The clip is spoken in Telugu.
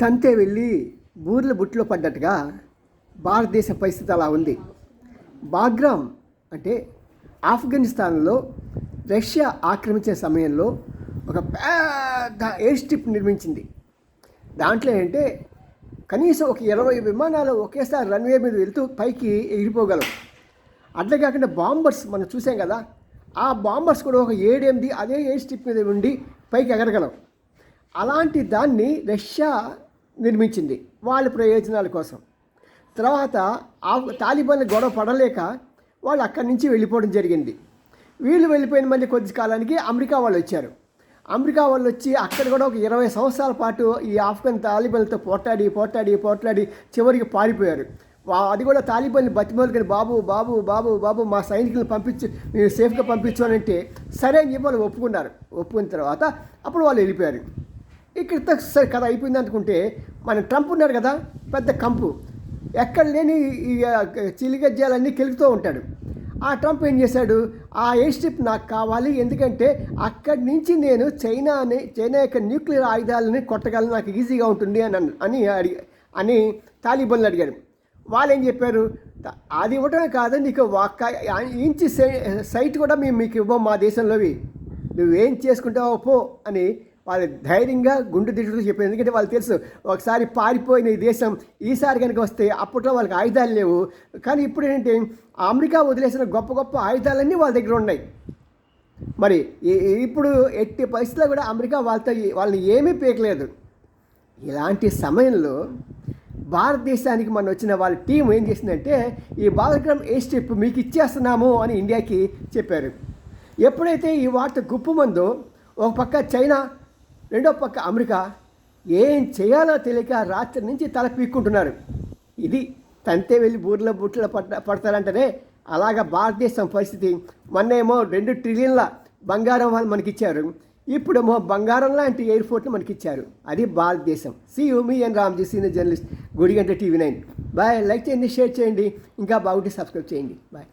తంతే వెళ్ళి బూర్ల బుట్లో పడ్డట్టుగా భారతదేశ పరిస్థితి అలా ఉంది. బాగ్రామ్ అంటే ఆఫ్ఘనిస్తాన్లో రష్యా ఆక్రమించే సమయంలో ఒక పెద్ద ఎయిర్ స్ట్రిప్ నిర్మించింది. దాంట్లో ఏంటంటే కనీసం ఒక ఇరవై విమానాలు ఒకేసారి రన్వే మీద వెళ్తూ పైకి ఎగిరిపోగలం అట్లే కాకుండా బాంబర్స్ మనం చూసాం కదా ఆ బాంబర్స్ కూడా ఒక ఏడెనిమిది అదే ఎయిర్ స్ట్రిప్ మీద ఉండి పైకి ఎగరగలం అలాంటి దాన్ని రష్యా నిర్మించింది వాళ్ళ ప్రయోజనాల కోసం. తర్వాత ఆ తాలిబాన్లు గొడవ పడలేక వాళ్ళు అక్కడి నుంచి వెళ్ళిపోవడం జరిగింది. వీళ్ళు వెళ్ళిపోయిన మళ్ళీ కొద్ది కాలానికి అమెరికా వాళ్ళు వచ్చారు. అమెరికా వాళ్ళు వచ్చి అక్కడ కూడా ఒక ఇరవై సంవత్సరాల పాటు ఈ ఆఫ్ఘన్ తాలిబాన్లతో పోట్లాడి పోట్లాడి పోట్లాడి చివరికి పారిపోయారు. వా- అది కూడా తాలిబాన్లు బతిమలుకొని బాబు బాబు బాబు బాబు మా సైనికులను పంపించి మీరు సేఫ్గా పంపించు అని అంటే సరే అని చెప్పి వాళ్ళు ఒప్పుకున్నారు. ఒప్పుకున్న తర్వాత అప్పుడు వాళ్ళు వెళ్ళిపోయారు. ఇక్కడ సరే కథ అయిపోయింది అనుకుంటే మన ట్రంప్ ఉన్నారు కదా పెద్ద కంపు. ఎక్కడ లేని చిలిగజ్జాలన్నీ కెలుగుతూ ఉంటాడు. ఆ ట్రంప్ ఏం చేశాడు? ఆ ఎయిర్ స్ట్రిప్ నాకు కావాలి ఎందుకంటే అక్కడి నుంచి నేను చైనాని చైనా యొక్క న్యూక్లియర్ ఆయుధాలని కొట్టగలను నాకు ఈజీగా ఉంటుంది అని అన్న- అని అడిగా అని తాలిబన్లు అడిగారు. వాళ్ళు ఏం చెప్పారు? అది ఇవ్వటమే కాదు నీకు ఒక్క ఇంచి సై- సైట్ కూడా మేము మీకు ఇవ్వం మా దేశంలోవి. నువ్వేం చేసుకుంటావో పో అని వాళ్ళు ధైర్యంగా గుండు దిట్టుడు చెప్పారు ఎందుకంటే వాళ్ళు తెలుసు ఒకసారి పారిపోయిన ఈ దేశం ఈసారి కనుక వస్తే అప్పట్లో వాళ్ళకి ఆయుధాలు లేవు. కానీ ఇప్పుడు ఏంటంటే అమెరికా వదిలేసిన గొప్ప గొప్ప ఆయుధాలన్నీ వాళ్ళ దగ్గర ఉన్నాయి. మరి ఇప్పుడు ఎట్టి పరిస్థితుల్లో కూడా అమెరికా వాళ్ళతో వాళ్ళని ఏమీ పీకలేదు. ఇలాంటి సమయంలో భారతదేశానికి మన వచ్చిన వాళ్ళ టీం ఏం చేసిందంటే ఈ బాలక్రమ్ ఏ స్టెప్ మీకు ఇచ్చేస్తున్నాము అని ఇండియాకి చెప్పారు. ఎప్పుడైతే ఈ వార్త గుప్పుమందో ఒక పక్క చైనా రెండో పక్క అమెరికా ఏం చేయాలో తెలియక రాత్రి నుంచి తల పీక్కుంటున్నారు ఇది తంతే వెళ్ళి బూర్ల బుట్ల పట్ట పడతారంటేనే అలాగా భారతదేశం పరిస్థితి. మొన్నేమో రెండు ట్రిలియన్ల బంగారం వాళ్ళు మనకిచ్చారు. ఇప్పుడేమో బంగారం లాంటి ఎయిర్పోర్ట్ని మనకిచ్చారు. అది భారతదేశం. See me and Ramji senior journalist Gudiganta TV nine boy like చేయండి షేర్ చేయండి. ఇంకా బాగుంటే సబ్స్క్రైబ్ చేయండి. బాయ్